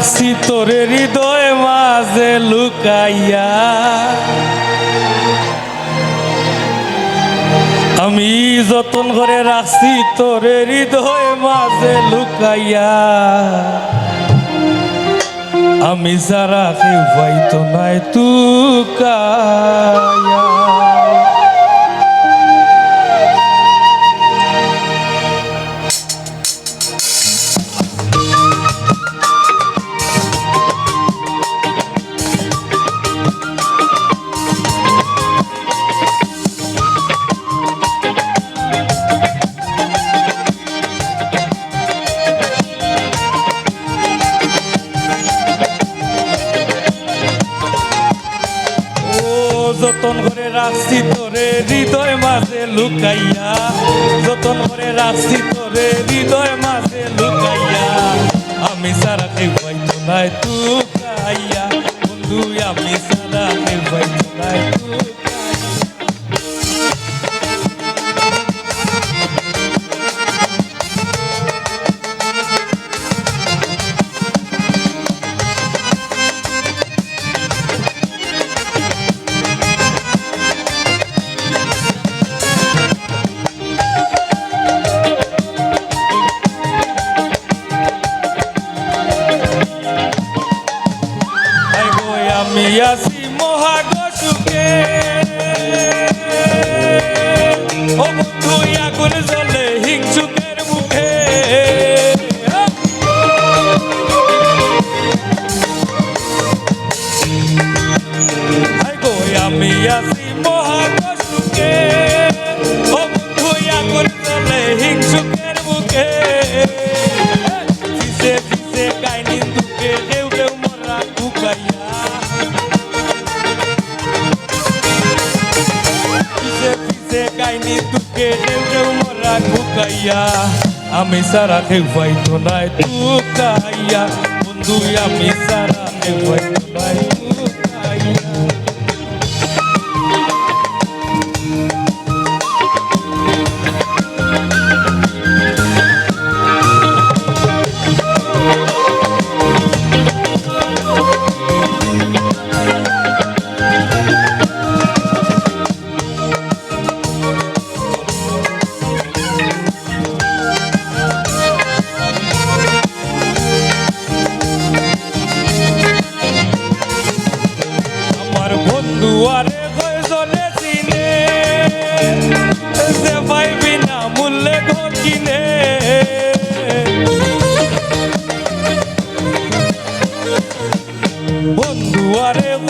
রাখছি তোরে হৃদয় মাঝে লুকাইয়া। আমি যতন করে রাখছি তোরে হৃদয় মাঝে লুকাইয়া। আমি সারা কেউ পাইতো নাই তুকাইয়া। যতন করে রাখছি তোরে হৃদয় মাঝে লুকাইয়া। যতন করে রাখছি তোরে হৃদয় মাঝে লুকাইয়া। আমি সারা কেউ নাই তুকাইয়া বন্ধু, আমি আমি আছি মহাগসুকে ও বন্ধু আগুন জলে হিংসুকের মুখে। আমি আছি মহাগসুকে কুকাইয়া আমি সারা কেউ পাইতো নাই তুকাইয়া বন্ধু আমি সারা কেউ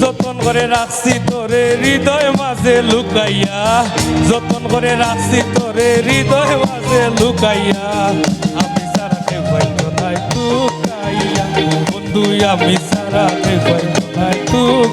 যতন করে রাখছি তোরে হৃদয় মাঝে লুকাইয়া, যতন করে রাখছি তোরে হৃদয় মাঝে লুকাইয়া, আমি সারা কে নাই তুকাইয়া বন্ধু, আমি সারা কে নাই তুকাইয়া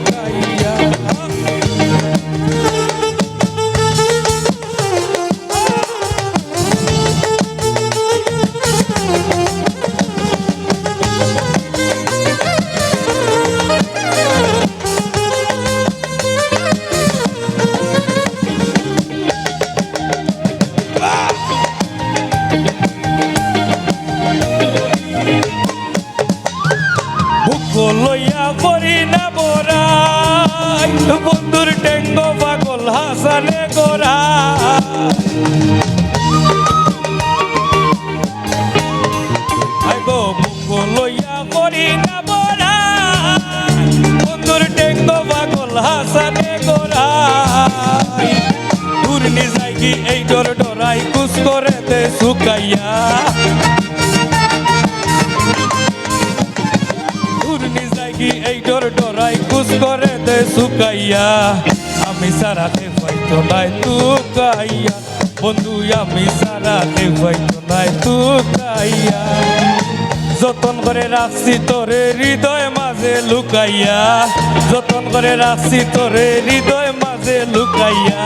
লইয়া পাগল লইয়া করি না বরাই বন্ধুর টেঙ্গ পাগল হাসানে গোরা। দূর নিজাই কি এই ডর ডরাই কুস করে দে শুকাইয়া। ডরাই কুস করে দে শুকাইয়া। আমি সারাতে পাইতো নাই তুকাইয়া বন্ধু, আমি সারাতে পাইতো নাই তুকাইয়া যতন করে রাখছি তোরে হৃদয় মাঝে লুকাইয়া। যতন করে রাখছি তোরে হৃদয় মাঝে লুকাইয়া।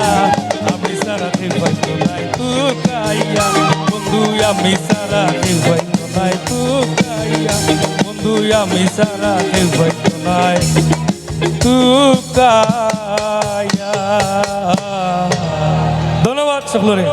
আমি সারা কেউ হয়তো নাই তুকাইয়া বন্ধু, আমি সারা কেউ আমি সারা হয়তো নাই। তুকাইয়া ধন্যবাদ সকলরে